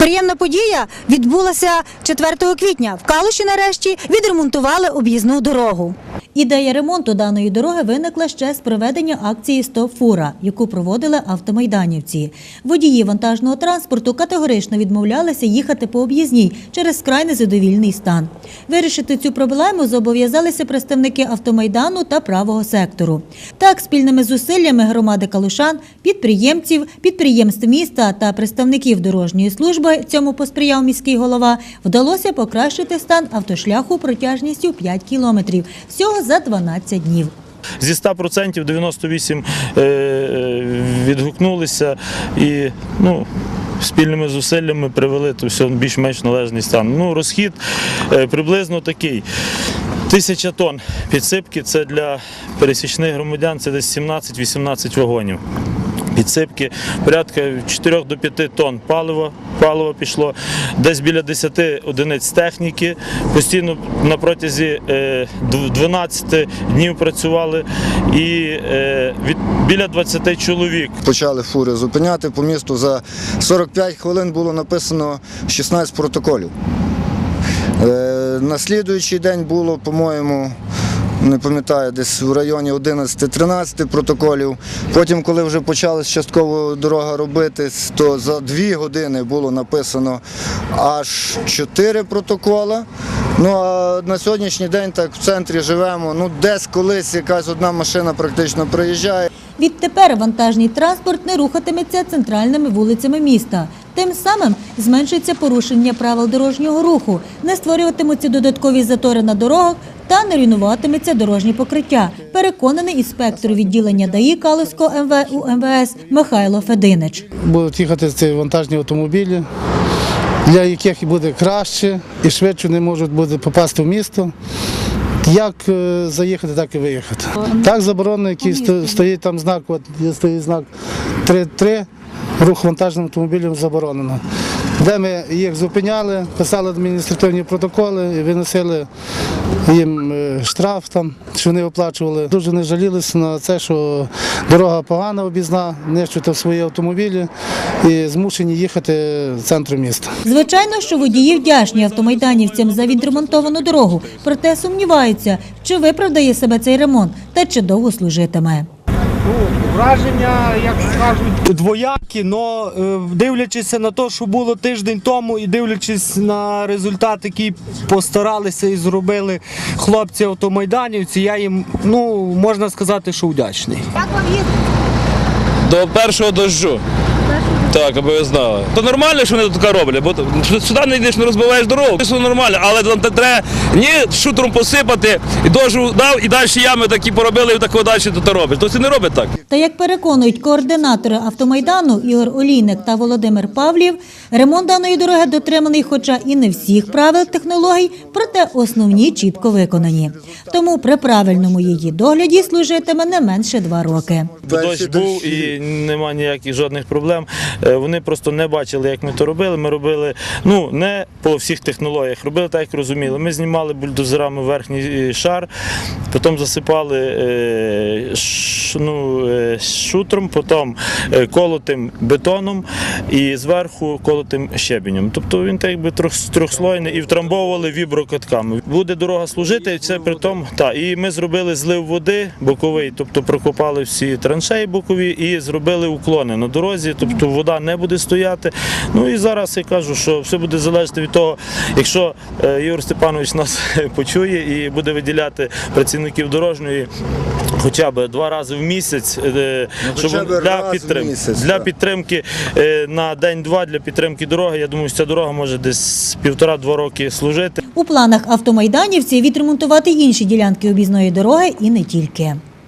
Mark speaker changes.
Speaker 1: Приємна подія відбулася 4 квітня. В Калуші нарешті відремонтували об'їзну дорогу. Ідея ремонту даної дороги виникла ще з проведення акції «Стоп фура», яку проводили автомайданівці. Водії вантажного транспорту категорично відмовлялися їхати по об'їзній через вкрай незадовільний стан. Вирішити цю проблему зобов'язалися представники автомайдану та правого сектору. Так, спільними зусиллями громади Калушан, підприємців, підприємств міста та представників дорожньої служби цьому посприяв міський голова, вдалося покращити стан автошляху протяжністю 5 кілометрів всього за 12 днів.
Speaker 2: Зі 100% 98 е, відгукнулися і ну, спільними зусиллями привели то все більш-менш належний стан. Ну, розхід е, приблизно такий. Тисяча тонн підсипки це для пересічних громадян це десь 17-18 вагонів. Підсипки порядка 4 до 5 тонн палива, палива пішло, десь біля 10 одиниць техніки. Постійно на протязі е, 12 днів працювали і е, від біля 20 чоловік.
Speaker 3: Почали фури зупиняти по місту. За 45 хвилин було написано 16 протоколів. Е, На слідуючий день було, по-моєму, не пам'ятаю, десь в районі 11-13 протоколів. Потім, коли вже почалась частково дорога робити, то за дві години було написано аж 4 протоколи. Ну а на сьогоднішній день так в центрі живемо. Ну десь колись якась одна машина практично приїжджає.
Speaker 1: Відтепер вантажний транспорт не рухатиметься центральними вулицями міста. Тим самим зменшиться порушення правил дорожнього руху, не створюватимуться додаткові затори на дорогах та не руйнуватиметься дорожнє покриття. Переконаний інспектор відділення ДАІ Калузького МВ у МВС Михайло Фединич.
Speaker 4: будуть їхати ці вантажні автомобілі, для яких буде краще і швидше не можуть буде попасти в місто. Як е, заїхати, так і виїхати. Так заборонено, який стоїть там знак, от стоїть знак 3.3, рух вантажним автомобілем заборонено. Де ми їх зупиняли, писали адміністративні протоколи і виносили їм е, штраф, там, що вони оплачували. Дуже не жалілися на це, що дорога погана обізна, нищити свої автомобілі і змушені їхати в центр міста.
Speaker 1: Звичайно, що водії вдячні автомайданівцям за відремонтовану дорогу, проте сумніваються, чи виправдає себе цей ремонт та чи довго служитиме.
Speaker 5: Враження, як кажуть, двоякі, але дивлячись на те, що було тиждень тому, і дивлячись на результат, який постаралися і зробили хлопці автомайданівці, я їм ну можна сказати, що вдячний.
Speaker 6: До першого дощу. Так, аби ви знали. То нормально, що вони тут роблять, бо сюди не йдеш, не розбиваєш дорогу. Це нормально, але там треба ні шутером посипати, і дожу дав, і далі ями такі поробили, і такого далі то робиш. То це не робить так.
Speaker 1: Та як переконують координатори автомайдану Ігор Олійник та Володимир Павлів, ремонт даної дороги дотриманий, хоча і не всіх правил технологій, проте основні чітко виконані. Тому при правильному її догляді служитиме не менше два роки.
Speaker 2: Дощ був і нема ніяких жодних проблем. Е, Вони просто не бачили, як ми то робили. Ми робили ну не по всіх технологіях, робили так, як розуміли. Ми знімали бульдозерами верхній е, шар, потім засипали е, ну, шутром, потім колотим бетоном і зверху колотим щебенем. Тобто він так якби трьох, трьохслойний і втрамбовували віброкатками. Буде дорога служити, і це при тому, та і ми зробили злив води боковий, тобто прокопали всі траншеї бокові і зробили уклони на дорозі, тобто вода не буде стояти. Ну і зараз я кажу, що все буде залежати від того, якщо е, Ігор Степанович нас почує і буде виділяти працівників дорожньої. Хоча б два рази в місяць, е, щоб для підтримки для підтримки е, на день-два для підтримки дороги. Я думаю, ця дорога може десь півтора-два роки служити.
Speaker 1: У планах автомайданівців відремонтувати інші ділянки об'їзної дороги і не тільки.